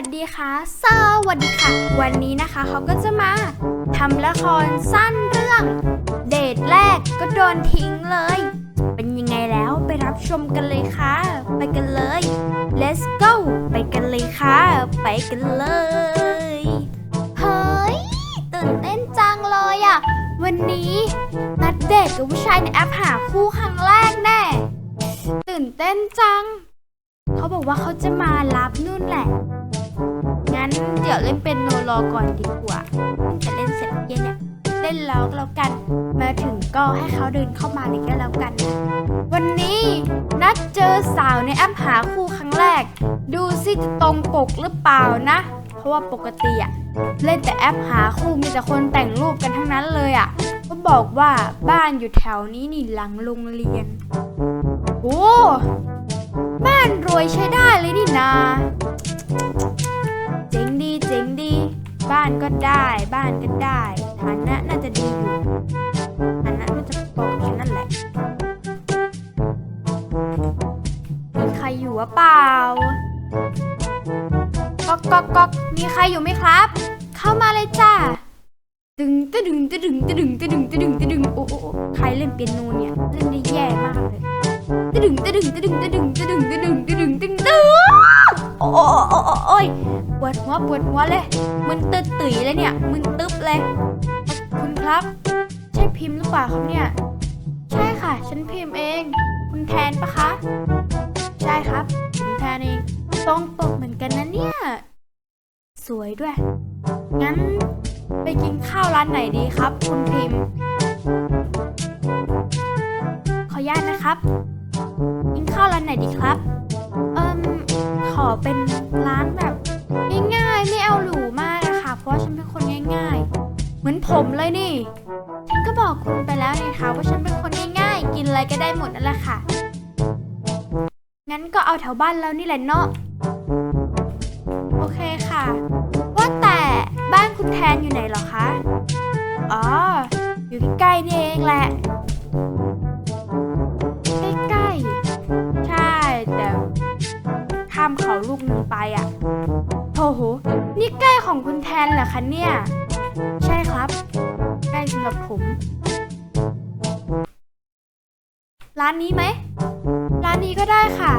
วัสดีค่ะสวัสดีค่ะ วันนี้นะคะเขาก็จะมาทำละครสั้นเรื่อง เดทแรกก็โดนทิ้งเลย เป็นยังไงแล้วไปรับชมกันเลยค่ะ ไปกันเลย let's go ไปกันเลยค่ะ ไปกันเลย เฮ้ย ตื่นเต้นจังเลยอะวันนี้นัดเดทกับผู้ชายในแอปหาคู่ครั้งแรกแน่ ตื่นเต้นจัง เขาบอกว่าเขาจะมารับนู่นแหละ งั้นเดี๋ยวเล่นเป็นโนรอก่อนดีกว่า จะเล่นเสร็จเย็นเนี่ยเล่นแล้วก็แล้วกัน มาถึงก็ให้เขาเดินเข้ามาเลยก็แล้วกัน วันนี้นัดเจอสาวในแอปหาคู่ครั้งแรก ดูสิจะตรงปกหรือเปล่านะ เพราะว่าปกติอะเล่นแต่แอปหาคู่มีแต่คนแต่งรูปกันทั้งนั้นเลยอะก็บอกว่าบ้านอยู่แถวนี้นี่หลังโรงเรียน โอ้บ้านรวยใช้ได้เลยนี่นา เจ๋งดีเจ๋งดี บ้านก็ได้ บ้านก็ได้ฐานะน่าจะดีอยู่ฐานะน่าจะพอกับฉันนั่นแหละมีใครอยู่หรือเปล่าก๊อกก๊อกก๊อกมีใครอยู่ไหมครับ เข้ามาเลยจ้าตึงตะดึงตะดึงตะดึงตะดึงตะดึงตะดึงโอ้โอ้ใครเล่นเปียโนเนี่ย เล่นได้แย่มากเลย ตะดึงตะดึงตะดึงตะดึงตะดึงตะดึงตะดึงตึงตึงโอ้โอ้โอ้โอ้โอ้ยปวดหัวปวดหัวเลยมึนตึ๊ดตุ๋ยเลยเนี่ย มึนตึ๊บเลย คุณครับ ใช่พิมพ์หรือเปล่าครับเนี่ย ใช่ค่ะ ฉันพิมพ์เอง คุณแทนปะคะ ใช่ครับคุณแทนเองตรงปกเหมือนกันนะเนี่ย สวยด้วย งั้นไปกินข้าวร้านไหนดีครับ คุณพิมพ์ขออนุญาตนะครับ กินข้าวร้านไหนดีครับ เอิมขอเป็นร้านแบบ ง่ายๆ ไม่เอาหรูมากอะค่ะเพราะว่าฉันเป็นคนง่าย ๆ เหมือนผมเลยนี่ ฉันก็บอกคุณไปแล้วนี่คะว่าฉันเป็นคนง่ายๆ กินอะไรก็ได้หมดนั่นแหละค่ะ งั้นก็เอาแถวบ้านเรานี่แหละเนาะ โอเคค่ะ ว่าแต่บ้านคุณแทนอยู่ไหนเหรอคะ อ๋อ อยู่ใกล้ๆนี่เองแหละ นเหรอคะเนี่ย ใช่ครับใกล้สำหรับผม ร้านนี้ไหม ร้านนี้ก็ได้ค่ะ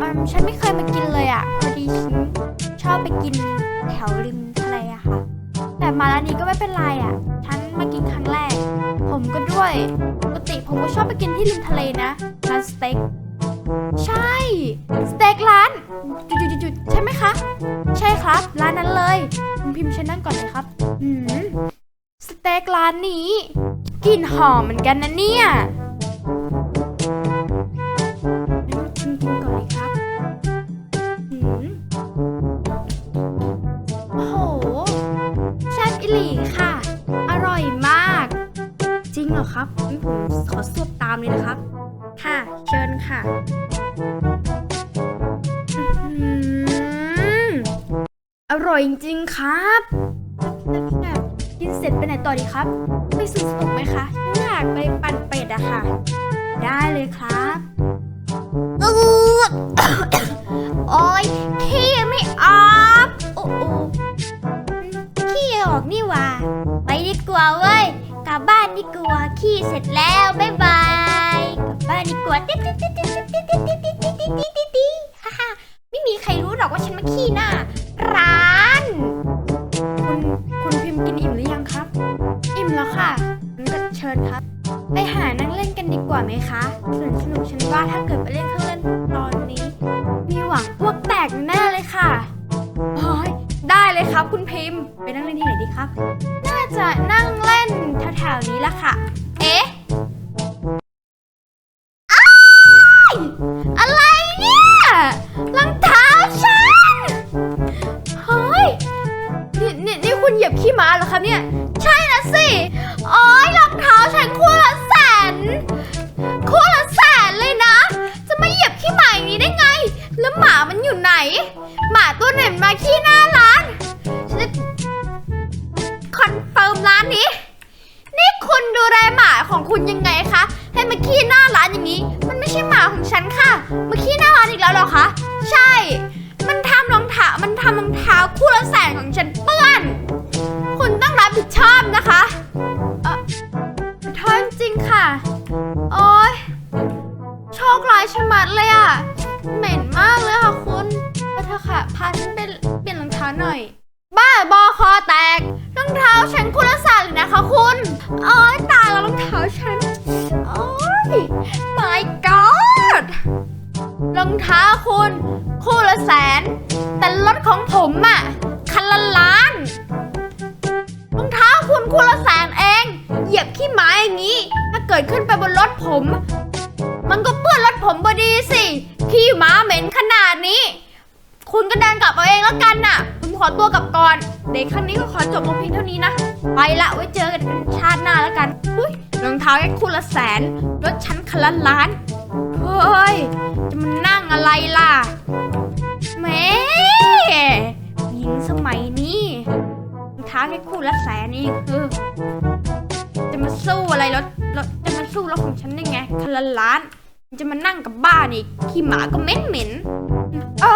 อืมฉันไม่เคยมากินเลยอะพอดีฉันชอบไปกินแถวริมทะเลอะค่ะ แต่มาร้านนี้ก็ไม่เป็นไรอะ ฉันมากินครั้งแรก ผมก็ด้วย ปกติผมก็ชอบไปกินที่ริมทะเลนะร้านสเต็ก ใช่ สเต็กร้าน จุดๆๆๆใช่ไหมคะ ใช่ครับ ร้านนั้นเลยคุณพิมพ์ฉันนั่งก่อนเลยครับ อืม สเต็กร้านนี้กลิ่นหอมเหมือนกันนะเนี่ย อร่อยจริงๆครับแบบกินเสร็จไปไหนต่อดีครับ ไปสวนสนุกไหมคะอยากไปปั่นเป็ดอะค่ะ ได้เลยครับอื้โอ้ยขี้ไม่ออกโอ้โอ้ขี้ออกนี่ว่า ไปดีกว่าเว้ย กลับบ้านดีกว่าขี้เสร็จแล้ว บ๊ายบาย บ้านดีกว่าติ๊ดติ๊ดติ๊ดติ๊ดติ๊ดติ๊ดติ๊ดติ๊ดติ๊ดติ๊ดติ๊ดติ๊ดติ๊ดฮ่าฮ่าไม่มีใครรู้หรอกว่าฉันมาขี้หน้า ร้าน คุณคุณพิมพ์กินอิ่มหรือยังครับ อิ่มแล้วค่ะงั้นก็เชิญครับ ไปหานั่งเล่นกันดีกว่าไหมคะส่วนสนุกฉันว่าถ้าเกิดไปเล่นเครื่องเล่นตอนนี้ มีหวังพวกแตกแน่เลยค่ะเฮ้ยได้เลยครับ คุณพิมพ์ ไปนั่งเล่นที่ไหนดีครับ น่าจะนั่งเล่นแถวๆนี้ละค่ะ อะไรเนี่ยรองเท้าฉัน เฮ้ย นี่นี่นี่คุณเหยียบขี้ม้าเหรอครับเนี่ย ใช่นะสิโอ้ยรองเท้าฉันคู่ละแสน คู่ละแสนเลยนะ จะมาเหยียบขี้หมาอย่างนี้ได้ไง แล้วหมามันอยู่ไหน หมาตัวไหนมันมาขี้หน้าร้านฉันจะคอนเฟิร์มร้านนี้ นี่คุณดูแลหมาของคุณยังไงคะ ให้มาขี้หน้าร้านอย่างนี้ มันไม่ใช่หมาของฉันค่ะ มาขี้หน้าร้านอีกแล้วเหรอคะ ใช่ มันทำรองเท้า มันทำรองเท้าคู่ละแสนของฉันเปื้อน คุณต้องรับผิดชอบนะคะเออขอโทษจริงค่ะ โอ๊ย โชคร้ายชะมัดเลยอะเหม็นมากเลยค่ะคุณไปเถอะค่ะ พาฉันไปเปลี่ยนรองเท้าหน่อย บ้าบอคอแตก รองเท้าฉันคุณละแสาเลยนะคะคุณ โอ๊ยตายแล้วรองเท้าฉัน my god รองเท้าคุณ คู่ละแสน แต่รถของผมอะคันละล้าน รองเท้าคุณคู่ละแสนเอง เหยียบขี้หมาอย่างนี้ ถ้าเกิดขึ้นไปบนรถผม มันก็เปื้อนรถผมพอดีสิ ขี้หมาเหม็นขนาดนี้ คุณก็เดินกลับเอาเองแล้วกันน่ะ ผมขอตัวกลับก่อน เด็กครั้งนี้ก็ขอจบลงเพียงเท่านี้นะ ไปละไว้เจอกันชาติหน้าแล้วกัน อุ้ย รองเท้าแค่คู่ละแสนรถชั้นคันละล้าน เฮ้ย จะมานั่งอะไรล่ะแหม่หญิงสมัยนี้รองเท้าแค่คู่ละแสนนี่คือจะมาสู้อะไรรถรถจะมาสู้รถของฉันได้ไงคันละล้าน จะมานั่งกับบ้านอีกขี้หมาก็เหม็นเหม็นโอ้ no